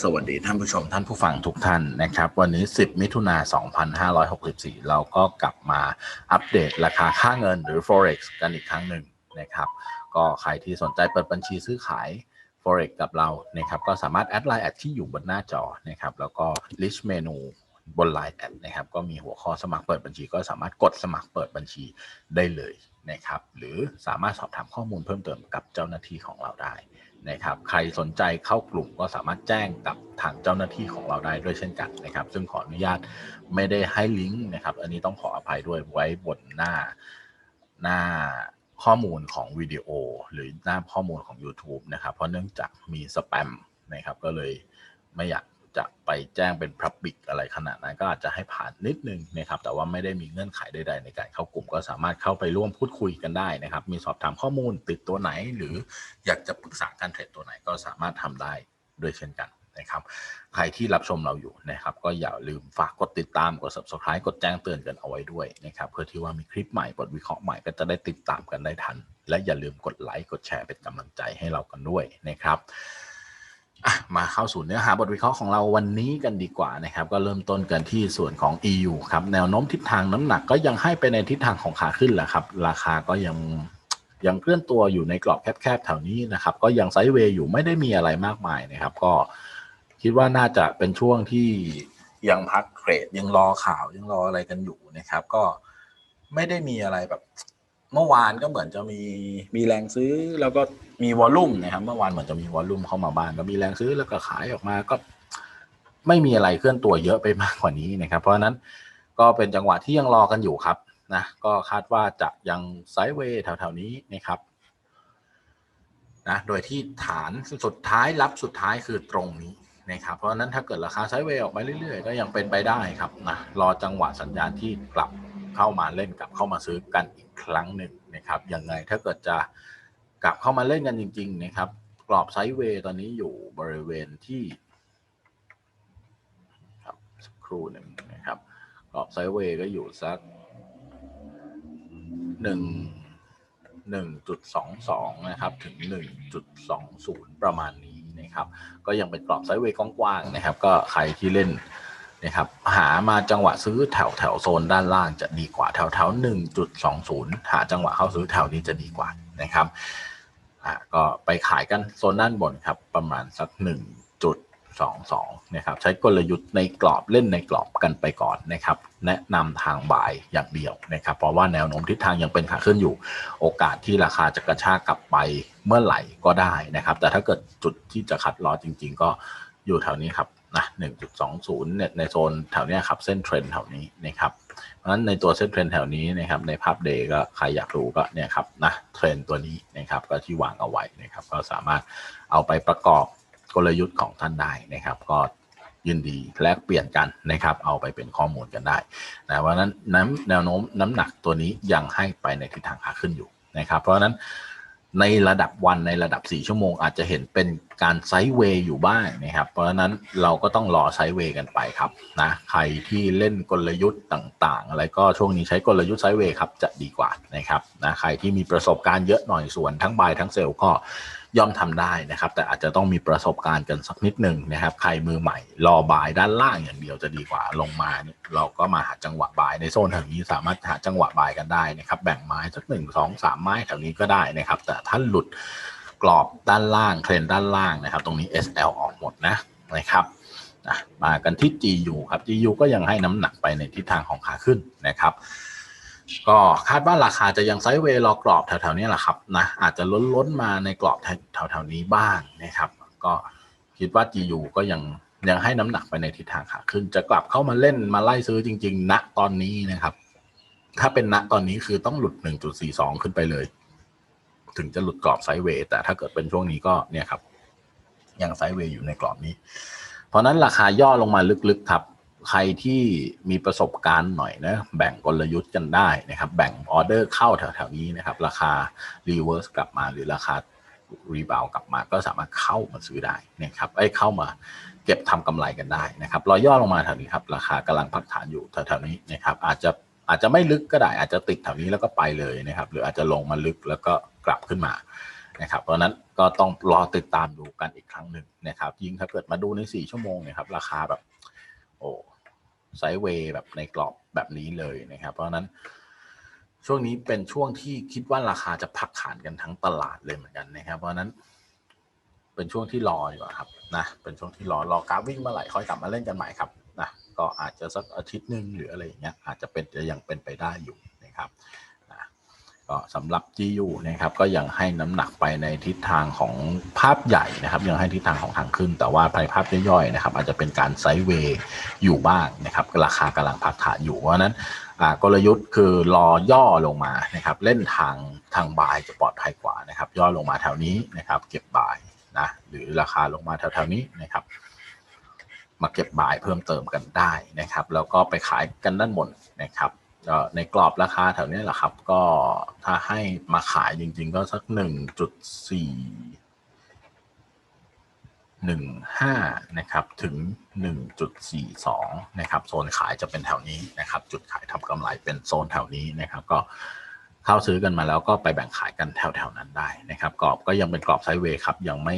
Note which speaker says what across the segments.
Speaker 1: ็สวัสดีท่านผู้ชมท่านผู้ฟังทุกท่านนะครับ วันนี้ 10 มิถุนา2564 เราก็กลับมาอัปเดตราคาค่าเงินหรือ forex กันอีกครั้งหนึ่งนะครับ ก็ใครที่สนใจเปิดบัญชีซื้อขาย forex กับเรานะครับก็สามารถแอดไลน์แอดที่อยู่บนหน้าจอนะครับแล้วก็ list เมนูบน Line แอดนะครับก็มีหัวข้อสมัครเปิดบัญชี ก็สามารถกดสมัครเปิดบัญชีได้เลยนะครับหรือสามารถสอบถามข้อมูลเพิ่มเติมกับเจ้าหน้าที่ของเราได้ นะครับ ใครสนใจเข้ากลุ่มก็สามารถแจ้งกับทางเจ้าหน้าที่ของเราได้ด้วยเช่นกันนะครับ ซึ่งขออนุญาตไม่ได้ให้ลิงก์นะครับ อันนี้ต้องขออภัยด้วยไว้บนหน้าหน้าข้อมูลของวิดีโอ หรือหน้าข้อมูลของ YouTube นะครับ เพราะเนื่องจากมีสแปมนะครับ ก็เลยไม่อยาก จะไปแจ้งเป็นพับบิกอะไรขนาดนั้นก็อาจจะให้ผ่านนิดนึงนะครับ แต่ว่าไม่ได้มีเงื่อนไขใดๆในการเข้ากลุ่ม ก็สามารถเข้าไปร่วมพูดคุยกันได้นะครับ มีสอบถามข้อมูลติดตัวไหน หรืออยากจะปรึกษาการเทรดตัวไหนก็สามารถทำได้ด้วยเช่นกันนะครับใครที่รับชมเราอยู่นะครับ ก็อย่าลืมฝากกดติดตามกด subscribe กดแจ้งเตือนกันเอาไว้ด้วยนะครับ เพื่อที่ว่ามีคลิปใหม่บทวิเคราะห์ใหม่ก็จะได้ติดตามกันได้ทัน และอย่าลืมกดไลค์กดแชร์เป็นกำลังใจให้เรากันด้วยนะครับ อะมาเข้าสู่เนื้อหาบทวิเคราะห์ของเราวันนี้กันดีกว่านะครับ ก็เริ่มต้นกันที่ส่วนของ EU ครับ แนวโน้มทิศทางน้ำหนักก็ยังให้ไปในทิศทางของขาขึ้นแหละครับ ราคาก็ยังยังเคลื่อนตัวอยู่ในกรอบแคบๆแถวนี้นะครับ ก็ยังไซด์เวย์อยู่ไม่ได้มีอะไรมากมายนะครับ ก็คิดว่าน่าจะเป็นช่วงที่ยังพักเทรดยังรอข่าวยังรออะไรกันอยู่นะครับ ก็ไม่ได้มีอะไรแบบ เมื่อวานก็เหมือนจะมีมีแรงซื้อแล้วก็มีวอลลุ่มนะครับ เมื่อวานเหมือนจะมีวอลลุ่มเข้ามาบ้างก็มีแรงซื้อแล้วก็ขายออกมาก็ ไม่มีอะไรเคลื่อนตัวเยอะไปมากกว่านี้นะครับ เพราะฉะนั้นก็เป็นจังหวะที่ยังรอกันอยู่ครับนะก็คาดว่าจะยังไซด์เวย์แถวๆนี้นะครับนะโดยที่ฐานสุดท้ายรับสุดท้ายคือตรงนี้นะครับ เพราะฉะนั้นถ้าเกิดราคาไซด์เวย์ออกไปเรื่อยๆ ก็ยังเป็นไปได้ครับนะรอจังหวะสัญญาณที่กลับ เข้ามาเล่นกลับเข้ามาซื้อกันอีกครั้งหนึ่งนะครับยังไงถ้าเกิดจะกลับเข้ามาเล่นกันจริง ๆ นะครับ กรอบไซด์เวย์ตอนนี้อยู่บริเวณที่ครับสักครู่หนึ่งนะครับ กรอบไซด์เวย์ก็อยู่สักหนึ่งหนึ่งจุดสองสองนะครับ ถึงหนึ่งจุดสองศูนย์ประมาณนี้นะครับ ก็ยังเป็นกรอบไซด์เวย์กว้างๆนะครับ ก็ใครที่เล่น นะครับหามาจังหวะซื้อแถวแถวโซนด้านล่างจะดีกว่าแถวแถวหนึ่งจุดสองศูนย์หาจังหวะเข้าซื้อแถวนี้จะดีกว่านะครับอ่าก็ไปขายกันโซนด้านบนครับประมาณสัก1.22นะครับใช้กลยุทธ์ในกรอบเล่นในกรอบกันไปก่อนนะครับ แนะนำทางบ่ายอย่างเดียวนะครับ เพราะว่าแนวโน้มทิศทางยังเป็นขาขึ้นอยู่ โอกาสที่ราคาจะกระชากกลับไปเมื่อไหร่ก็ได้นะครับ แต่ถ้าเกิดจุดที่จะคัดลอจริง ๆ ก็อยู่แถวนี้ครับ นะ1.20เนี่ยในโซนแถวนี้ครับเส้นเทรนแถวนี้นะครับเพราะฉะนั้นในตัวเส้นเทรนแถวนี้นะครับในภาพเดย์ก็ใครอยากรู้ก็เนี่ยครับนะเทรนตัวนี้นะครับก็ที่วางเอาไว้นะครับก็สามารถเอาไปประกอบกลยุทธ์ของท่านได้นะครับ ก็ยินดีแลกเปลี่ยนกันนะครับ เอาไปเป็นข้อมูลกันได้นะเพราะฉะนั้นน้ำแนวโน้มน้ำหนักตัวนี้ยังให้ไปในทิศทางขาขึ้นอยู่นะครับ เพราะฉะนั้น ในระดับวันในระดับ 4 ชั่วโมง อาจจะเห็นเป็นการไซด์เวย์อยู่บ้างนะครับ เพราะฉะนั้นเราก็ต้องรอไซด์เวย์กันไปครับนะใครที่เล่นกลยุทธ์ต่างๆ อะไรก็ช่วงนี้ใช้กลยุทธ์ไซด์เวย์ครับจะดีกว่านะครับนะใครที่มีประสบการณ์เยอะหน่อยส่วนทั้งบายทั้งเซลล์ก็ ย่อมทำได้นะครับ แต่อาจจะต้องมีประสบการณ์กันสักนิดหนึ่งนะครับ ใครมือใหม่ รอบายด้านล่างอย่างเดียวจะดีกว่าลงมาเนี่ยเราก็มาหาจังหวะบายในโซนแถวนี้สามารถหาจังหวะบายกันได้นะครับ แบ่งไม้สักหนึ่งสองสามไม้แถวนี้ก็ได้นะครับ แต่ถ้าหลุดกรอบด้านล่างเทรนด้านล่างนะครับ ตรงนี้ SL ออกหมดนะนะครับมากันที่ GU ครับ GU ก็ยังให้น้ำหนักไปในทิศทางของขาขึ้นนะครับ ก็คาดว่าราคาจะยังไซด์เวย์รอกรอบแถวๆนี้แหละครับนะอาจจะล้นล้นๆมาในกรอบแถวๆนี้บ้างนะครับ ก็คิดว่า GU ก็ยังยังให้น้ำหนักไปในทิศทางขาขึ้น จะกลับเข้ามาเล่นมาไล่ซื้อจริง ๆ ณตอนนี้นะครับ ถ้าเป็นณตอนนี้คือต้องหลุด 1.42 ขึ้นไปเลย ถึงจะหลุดกรอบไซด์เวย์แต่ถ้าเกิดเป็นช่วงนี้ก็เนี่ยครับยังไซด์เวย์อยู่ในกรอบนี้ เพราะนั้นราคาย่อลงมาลึกๆครับ ใครที่มีประสบการณ์หน่อยนะแบ่งกลยุทธ์กันได้นะครับ แบ่งออเดอร์เข้าแถวๆนี้นะครับ ราคารีเวิร์สกลับมาหรือราคารีบาวกลับมาก็สามารถเข้ามาซื้อได้นะครับไอ้เข้ามาเก็บทำกำไรกันได้นะครับรอยย่อลงมาแถวนี้ครับราคากำลังพักฐานอยู่แถวๆนี้นะครับ อาจจะอาจจะไม่ลึกก็ได้ อาจจะติดแถวนี้แล้วก็ไปเลยนะครับ หรืออาจจะลงมาลึกแล้วก็กลับขึ้นมานะครับเพราะฉะนั้นก็ต้องรอติดตามดูกันอีกครั้งหนึ่งนะครับ ยิ่งถ้าเกิดมาดูใน 4 ชั่วโมงเนี่ยครับราคาแบบโอ้ ไซด์เวย์แบบในกรอบแบบนี้เลยนะครับ เพราะนั้นช่วงนี้เป็นช่วงที่คิดว่าราคาจะพักฐานกันทั้งตลาดเลยเหมือนกันนะครับ เพราะนั้น เป็นช่วงที่รออยู่ครับนะเป็นช่วงที่รอรอกราฟวิ่งเมื่อไหร่ค่อยกลับมาเล่นกันใหม่ครับนะก็อาจจะสักอาทิตย์หนึ่งหรืออะไรอย่างเงี้ยอาจจะเป็นจะยังเป็นไปได้อยู่นะครับ ก็สำหรับ GU นะครับก็ยังให้น้ำหนักไปในทิศทางของภาพใหญ่นะครับยังให้ทิศทางของทางขึ้น แต่ว่าภายภาพย่อยๆนะครับอาจจะเป็นการไซด์เวย์อยู่บ้างนะครับราคากำลังพักฐานอยู่เพราะนั้นกลยุทธ์คือรอย่อลงมานะครับเล่นทางทางบายจะปลอดภัยกว่านะครับย่อลงมาแถวนี้นะครับเก็บบายนะหรือราคาลงมาแถวๆนี้นะครับมาเก็บบายเพิ่มเติมกันได้นะครับ แล้วก็ไปขายกันด้านบนนะครับ ในกรอบราคาแถวนี้แหละครับ ก็ถ้าให้มาขายจริง ๆ ก็สักหนึ่งจุดสี่หนึ่งห้านะครับถึงหนึ่งจุดสี่สองนะครับโซนขายจะเป็นแถวนี้นะครับ จุดขายทำกำไรเป็นโซนแถวนี้นะครับ ก็เข้าซื้อกันมาแล้วก็ไปแบ่งขายกันแถวๆนั้นได้นะครับกรอบก็ยังเป็นกรอบไซด์เวย์ครับยังไม่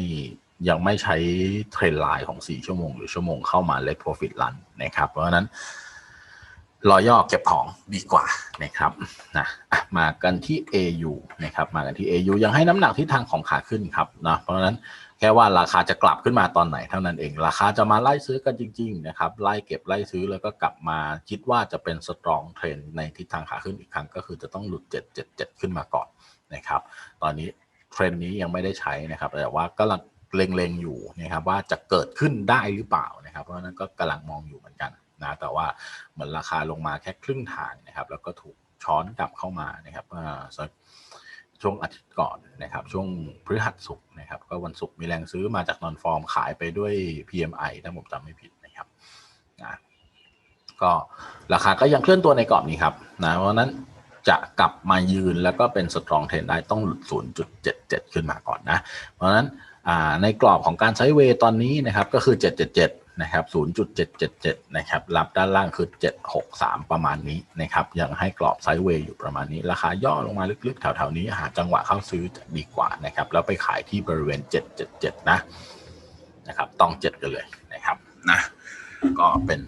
Speaker 1: ยังไม่ใช้เทรนไลน์ของ 4 ชั่วโมง หรือชั่วโมงเข้ามาเล t โปรฟิต run นะครับ เพราะฉะนั้น รอย่อเก็บของดีกว่านะครับนะมากันที่ AU นะครับมากันที่ AU ยังให้น้ำหนักที่ทางของขาขึ้นครับนะเพราะฉะนั้นแค่ว่าราคาจะกลับขึ้นมาตอนไหนเท่านั้นเอง ราคาจะมาไล่ซื้อกันจริงๆนะครับไล่เก็บไล่ซื้อแล้วก็กลับมาคิดว่าจะเป็นสตรองเทรนในทิศทางขาขึ้นอีกครั้งก็คือจะต้องหลุด 777 ขึ้นมาก่อนนะครับตอนนี้เทรนนี้ยังไม่ได้ใช้นะครับแต่ว่าก็ลังเล็งๆอยู่นะครับว่าจะเกิดขึ้นได้หรือเปล่านะครับเพราะฉะนั้นก็กำลังมองอยู่เหมือนกัน นะแต่ว่าเหมือนราคาลงมาแค่ครึ่งทางนะครับแล้วก็ถูกช้อนกลับเข้ามานะครับเมื่อช่วงอาทิตย์ก่อนนะครับช่วงพฤหัสศุกร์นะครับก็วันศุกร์มีแรงซื้อมาจากนอนฟอร์มขายไปด้วย PMI ถ้าผมจำไม่ผิดนะครับนะก็ราคาก็ยังเคลื่อนตัวในกรอบนี้ครับนะเพราะฉะนั้นจะกลับมายืนแล้วก็เป็นสตรองเทรนได้ต้องหลุด 0.77 ขึ้นมาก่อนนะ เพราะฉะนั้นในกรอบของการไซด์เวย์ตอนนี้นะครับก็คือ 777 นะครับ0.777นะครับรับด้านล่างคือ 763 ประมาณนี้นะครับยังให้กรอบไซด์เวย์อยู่ประมาณนี้ ราคาย่อลงมาลึกๆแถวๆนี้หาจังหวะเข้าซื้อจะดีกว่านะครับแล้วไปขายที่บริเวณ 777 นะนะครับต้อง7กันเลยนะครับนะก็เป็น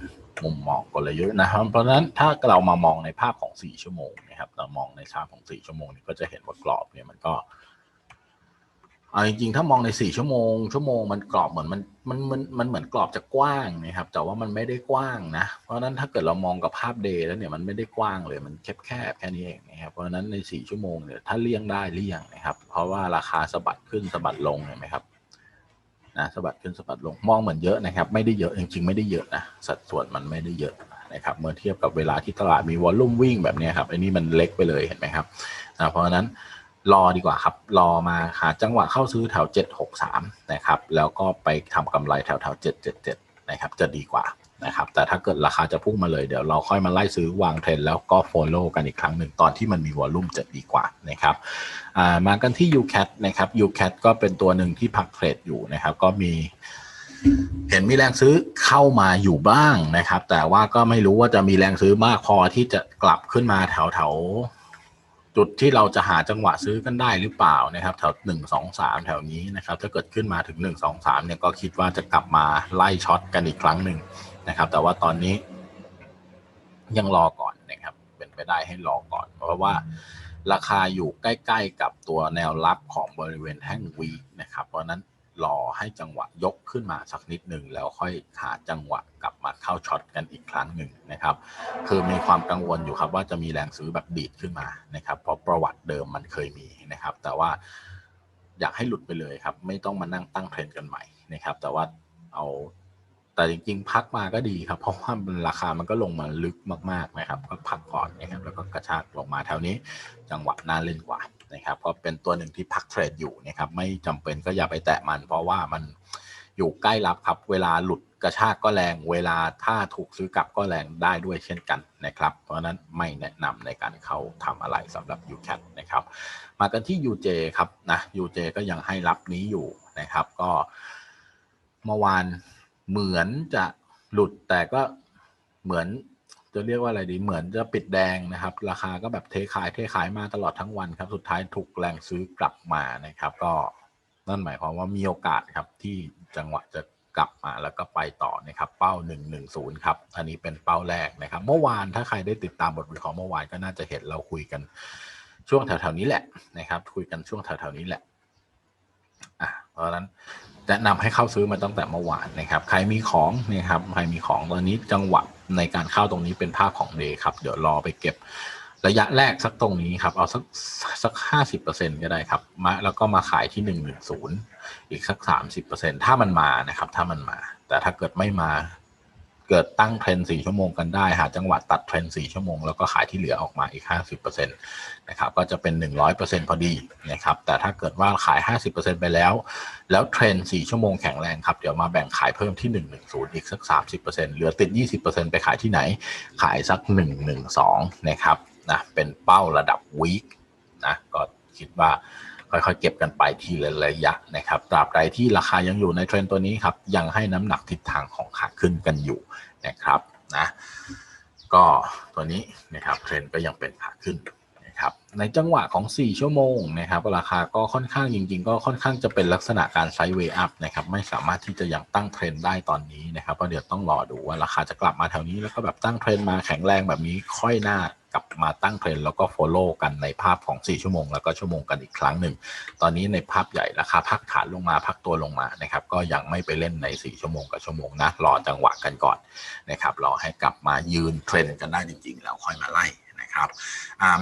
Speaker 1: มุมมองกลยุทธ์นะครับ เพราะฉะนั้นถ้าเรามามองในภาพของ 4 ชั่วโมงนะครับเรามองในชาร์ตของ 4 ชั่วโมงนี้ก็จะเห็นว่ากรอบเนี่ยมันก็ เอาจริงๆ ถ้ามองในสี่ชั่วโมง ชั่วโมงมันกรอบเหมือนมันมันมันมันเหมือนกรอบจะกว้างนะครับ แต่ว่ามันไม่ได้กว้างนะ เพราะนั้นถ้าเกิดเรามองกับภาพเดย์แล้วเนี่ยมันไม่ได้กว้างเลยมันแคบๆแค่นี้เองนะครับ เพราะฉะนั้นในสี่ชั่วโมงเนี่ยถ้าเลี่ยงได้เลี่ยงนะครับ เพราะว่าราคาสะบัดขึ้นสะบัดลงเห็นไหมครับนะสะบัดขึ้นสะบัดลงมองเหมือนเยอะนะครับ ไม่ได้เยอะจริงๆไม่ได้เยอะนะสัดส่วนมันไม่ได้เยอะนะครับเมื่อเทียบกับเวลาที่ตลาดมีวอลลุ่มวิ่งแบบนี้ครับอันนี้มันเล็กไปเลยเห็นไหมครับนะเพราะฉะนั้น รอดีกว่าครับ รอมาหาจังหวะเข้าซื้อแถว 763 นะครับ แล้วก็ไปทำกำไรแถวแถว777 นะครับ จะดีกว่านะครับ แต่ถ้าเกิดราคาจะพุ่งมาเลย เดี๋ยวเราค่อยมาไล่ซื้อวางเทรนแล้วก็ follow กันอีกครั้งหนึ่งตอนที่มันมีวอลลุ่มจะดีกว่านะครับมากันที่ UCAT นะครับ UCAT ก็เป็นตัวหนึ่งที่พักเทรดอยู่นะครับ ก็มีเห็นมีแรงซื้อเข้ามาอยู่บ้างนะครับ แต่ว่าก็ไม่รู้ว่าจะมีแรงซื้อมากพอที่จะกลับขึ้นมาแถวแถว จุดที่เราจะหาจังหวะซื้อกันได้หรือเปล่านะครับแถวหนึ่งสองสามแถวนี้นะครับถ้าเกิดขึ้นมาถึงหนึ่งสองสามเนี่ยก็คิดว่าจะกลับมาไล่ช็อตกันอีกครั้งหนึ่งนะครับ แต่ว่าตอนนี้ยังรอก่อนนะครับ เป็นไปได้ให้รอก่อน เพราะว่าราคาอยู่ใกล้ ๆ กับตัวแนวรับของบริเวณแท่งวีนะครับเพราะนั้น รอให้จังหวะยกขึ้นมาสักนิดหนึ่งแล้วค่อยหาจังหวะกลับมาเข้าช็อตกันอีกครั้งหนึ่งนะครับ คือมีความกังวลอยู่ครับว่าจะมีแรงซื้อแบบดีดขึ้นมานะครับ เพราะประวัติเดิมมันเคยมีนะครับ แต่ว่าอยากให้หลุดไปเลยครับ ไม่ต้องมานั่งตั้งเทรนกันใหม่นะครับ แต่ว่าเอาแต่จริงๆ พักมาก็ดีครับ เพราะว่าราคามันก็ลงมาลึกมากๆนะครับ ก็พักก่อนนะครับ แล้วก็กระชากลงมาแถวนี้จังหวะน่าเล่นกว่า นะครับก็เป็นตัวหนึ่งที่พักเทรดอยู่นะครับไม่จำเป็นก็อย่าไปแตะมัน เพราะว่ามันอยู่ใกล้รับครับ เวลาหลุดกระชากก็แรง เวลาถ้าถูกซื้อกลับก็แรงได้ด้วยเช่นกันนะครับ เพราะนั้นไม่แนะนำในการเข้าทำอะไรสำหรับ UCAT นะครับ มากันที่ UJ ครับนะ UJ ก็ยังให้รับนี้อยู่นะครับ ก็เมื่อวานเหมือนจะหลุดแต่ก็เหมือน จะเรียกว่าอะไรดีเหมือนจะปิดแดงนะครับ ราคาก็แบบเทขายเทขายมาตลอดทั้งวันครับ สุดท้ายถูกแรงซื้อกลับมานะครับ ก็นั่นหมายความว่ามีโอกาสครับที่จังหวะจะกลับมาแล้วก็ไปต่อนะครับ เป้า 110 ครับ อันนี้เป็นเป้าแรกนะครับ เมื่อวานถ้าใครได้ติดตามบทวิเคราะห์เมื่อวานก็น่าจะเห็นเราคุยกันช่วงแถวๆนี้แหละนะครับ คุยกันช่วงแถวๆนี้แหละอะเพราะฉะนั้นแนะนำให้เข้าซื้อมาตั้งแต่เมื่อวานนะครับ ใครมีของนี่ยครับใครมีของตอนนี้จังหวะ ในการเข้าตรงนี้เป็นภาพของเดย์ครับ เดี๋ยวรอไปเก็บระยะแรกสักตรงนี้ครับ เอาสักสักห้าสิบเปอร์เซ็นก็ได้ครับมาแล้วก็มาขายที่หนึ่งหนึ่งศูนย์อีกสักสามสิบเปอร์เซ็นถ้ามันมานะครับ ถ้ามันมา แต่ถ้าเกิดไม่มา เกิดตั้งเทรนสี่ชั่วโมงกันได้ หาจังหวะตัดเทรนสี่ชั่วโมง แล้วก็ขายที่เหลือออกมาอีกห้าสิบเปอร์เซ็นะครับก็จะเป็นหนึ่งร้อยเปอร์เซ็นพอดีนะครับแต่ถ้าเกิดว่าขายห้าสิบเปอร์เซ็นไปแล้ว แล้วเทรนสี่ชั่วโมงแข็งแรงครับ เดี๋ยวมาแบ่งขายเพิ่มที่หนึ่งหนึ่งศูนย์อีกสักสามสิบเหลือติดยี่สิบเปอร์เซ็นไปขายที่ไหนขายสักหนึ่งหนึ่งสองนะครับนะเป็นเป้าระดับวีคนะก็คิดว่า ค่อยๆเก็บกันไปทีละระยะนะครับตราบใดที่ราคายังอยู่ในเทรนตัวนี้ครับยังให้น้ำหนักทิศทางของขาขึ้นกันอยู่นะครับนะก็ตัวนี้นะครับเทรนก็ยังเป็นขาขึ้นนะครับในจังหวะของ 4 ชั่วโมงนะครับราคาก็ค่อนข้างจริง ๆ ก็ค่อนข้างจะเป็นลักษณะการไซด์เวย์อัพนะครับไม่สามารถที่จะยังตั้งเทรนได้ตอนนี้นะครับเพราะเดี๋ยวต้องรอดูว่าราคาจะกลับมาแถวนี้แล้วก็แบบตั้งเทรนมาแข็งแรงแบบนี้ค่อยหน้า กลับมาตั้งเทรนแล้วก็ follow กันในภาพของ 4 ชั่วโมง แล้วก็ชั่วโมงกันอีกครั้งหนึ่ง ตอนนี้ในภาพใหญ่ราคาพักฐานลงมาพักตัวลงมานะครับก็ยังไม่ไปเล่นใน 4 ชั่วโมงกับชั่วโมงนะรอจังหวะกันก่อนนะครับรอให้กลับมายืนเทรนกันได้จริง ๆ แล้วค่อยมาไล่นะครับ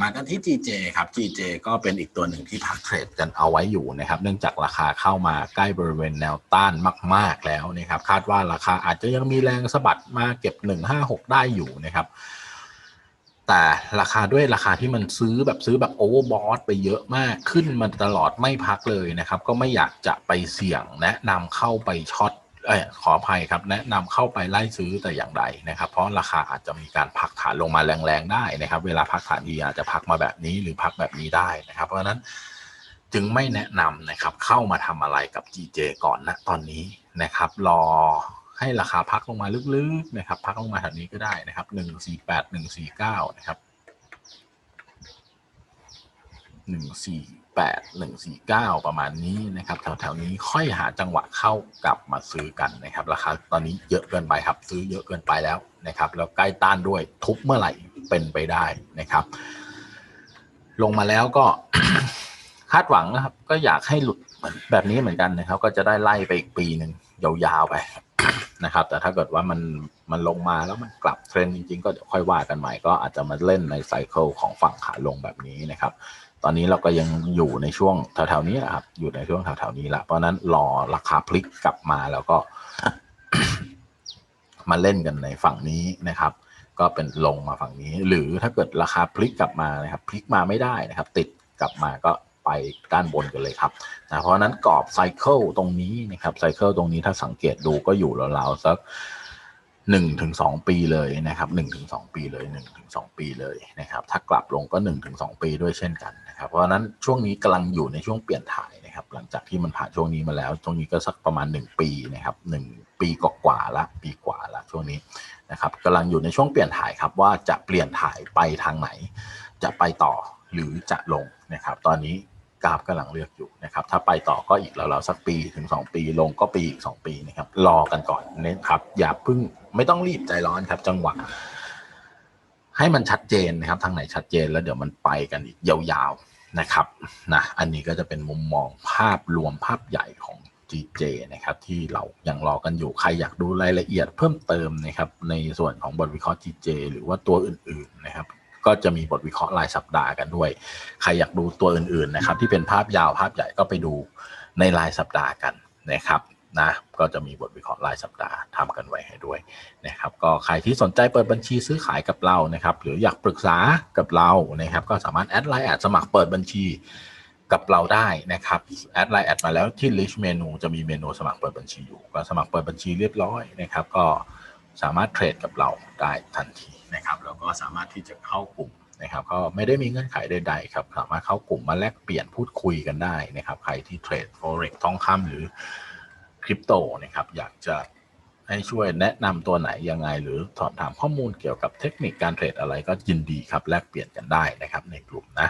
Speaker 1: มากันที่ GJ ครับ GJ ก็เป็นอีกตัวหนึ่งที่พักเทรดกันเอาไว้อยู่นะครับ เนื่องจากราคาเข้ามาใกล้บริเวณแนวต้านมาก ๆแล้วนะครับ คาดว่าราคาอาจจะยังมีแรงสะบัดมาเก็บ 156 ได้อยู่นะครับ แต่ราคาด้วยราคาที่มันซื้อแบบซื้อแบบโอเวอร์บอทไปเยอะมากขึ้นมาตลอดไม่พักเลยนะครับ ก็ไม่อยากจะไปเสี่ยงแนะนำเข้าไปช็อตเอยขออภัยครับแนะนำเข้าไปไล่ซื้อแต่อย่างใดนะครับ เพราะราคาอาจจะมีการพักฐานลงมาแรงๆได้นะครับ เวลาพักฐานดีอาจจะพักมาแบบนี้หรือพักแบบนี้ได้นะครับ เพราะฉะนั้นจึงไม่แนะนำนะครับเข้ามาทำอะไรกับ GJ ก่อนนะตอนนี้นะครับ รอ ให้ราคาพักลงมาลึกๆนะครับ พักลงมาแถวนี้ก็ได้นะครับหนึ่งสี่แปดหนึ่งสี่เก้านะครับหนึ่งสี่แปดหนึ่งสี่เก้าประมาณนี้นะครับ แถวๆนี้ค่อยหาจังหวะเข้ากลับมาซื้อกันนะครับ ราคาตอนนี้เยอะเกินไปครับ ซื้อเยอะเกินไปแล้วนะครับ แล้วใกล้ต้านด้วยทุบเมื่อไหร่เป็นไปได้นะครับ ลงมาแล้วก็คาดหวังนะครับ ก็อยากให้หลุดแบบนี้เหมือนกันนะครับ ก็จะได้ไล่ไปอีกปีหนึ่งยาวๆไป นะครับ แต่ถ้าเกิดว่ามันมันลงมาแล้วมันกลับเทรนด์จริง ๆ ก็ค่อยว่ากันใหม่ก็อาจจะมาเล่นในไซเคิลของฝั่งขาลงแบบนี้นะครับ ตอนนี้เราก็ยังอยู่ในช่วงแถวๆนี้นะครับ อยู่ในช่วงแถวๆนี้ละเพราะนั้นรอราคาพลิกกลับมาแล้วก็ มาเล่นกันในฝั่งนี้นะครับ ก็เป็นลงมาฝั่งนี้ หรือถ้าเกิดราคาพลิกกลับมานะครับ พลิกมาไม่ได้นะครับ ติดกลับมาก็ ด้านบนกันเลยครับนะเพราะนั้นกรอบไซเคิลตรงนี้นะครับไซเคิลตรงนี้ถ้าสังเกตดูก็อยู่ราวๆสักหนึ่งถึงสองปีเลยนะครับหนึ่งถึงสองปีเลยหนึ่งถึงสองปีเลยนะครับถ้ากลับลงก็หนึ่งถึงสองปีด้วยเช่นกันนะครับเพราะนั้นช่วงนี้กำลังอยู่ในช่วงเปลี่ยนถ่ายนะครับหลังจากที่มันผ่านช่วงนี้มาแล้วช่วงนี้ก็สักประมาณหนึ่งปีนะครับหนึ่งปีกว่าละปีกว่าละช่วงนี้นะครับกำลังอยู่ในช่วงเปลี่ยนถ่ายครับว่าจะเปลี่ยนถ่ายไปทางไหน จะไปต่อหรือจะลงนะครับตอนนี้ กราฟกำลังเลือกอยู่นะครับถ้าไปต่อก็อีกแล้วเราสักปีถึง 2 ปีลงก็ปีอีก 2 ปีนะครับรอกันก่อนนะครับอย่าพิ่งไม่ต้องรีบใจร้อนครับ จังหวะ ให้มันชัดเจนนะครับ ทางไหนชัดเจนแล้วเดี๋ยวมันไปกันอีกยาวๆนะครับนะอันนี้ก็จะเป็นมุมมองภาพรวมภาพใหญ่ของ GJ นะครับที่เรายังรอกันอยู่ใครอยากดูรายละเอียดเพิ่มเติมนะครับในส่วนของบทวิเคราะห์ GJ หรือว่าตัวอื่นๆนะครับ ก็จะมีบทวิเคราะห์รายสัปดาห์กันด้วย ใครอยากดูตัวอื่นๆนะครับที่เป็นภาพยาวภาพใหญ่ก็ไปดูในรายสัปดาห์กันนะครับนะก็จะมีบทวิเคราะห์รายสัปดาห์ทำกันไว้ให้ด้วยนะครับก็ใครที่สนใจเปิดบัญชีซื้อขายกับเรานะครับ หรืออยากปรึกษากับเรานะครับ ก็สามารถแอดไลน์แอดสมัครเปิดบัญชีกับเราได้นะครับแอดไลน์แอดมาแล้วที่ list เมนูจะมีเมนูสมัครเปิดบัญชีอยู่ก็สมัครเปิดบัญชีเรียบร้อยนะครับ ก็ สามารถเทรดกับเราได้ทันทีนะครับแล้วก็สามารถที่จะเข้ากลุ่มนะครับก็ไม่ได้มีเงื่อนไขใดๆครับสามารถเข้ากลุ่มมาแลกเปลี่ยนพูดคุยกันได้นะครับ ใครที่เทรด forex ทองคำหรือคริปโตนะครับอยากจะให้ช่วยแนะนำตัวไหนยังไง หรือสอบถามข้อมูลเกี่ยวกับเทคนิคการเทรดอะไรก็ยินดีครับแลกเปลี่ยนกันได้นะครับในกลุ่มนะ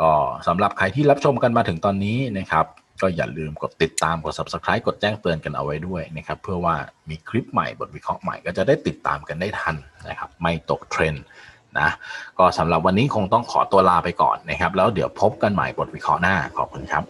Speaker 1: ก็สำหรับใครที่รับชมกันมาถึงตอนนี้นะครับ ก็อย่าลืมกดติดตามกด subscribe กดแจ้งเตือนกันเอาไว้ด้วยนะครับเพื่อว่ามีคลิปใหม่บทวิเคราะห์ใหม่ก็จะได้ติดตามกันได้ทันนะครับไม่ตกเทรนด์นะก็สำหรับวันนี้คงต้องขอตัวลาไปก่อนนะครับ แล้วเดี๋ยวพบกันใหม่บทวิเคราะห์หน้าขอบคุณครับ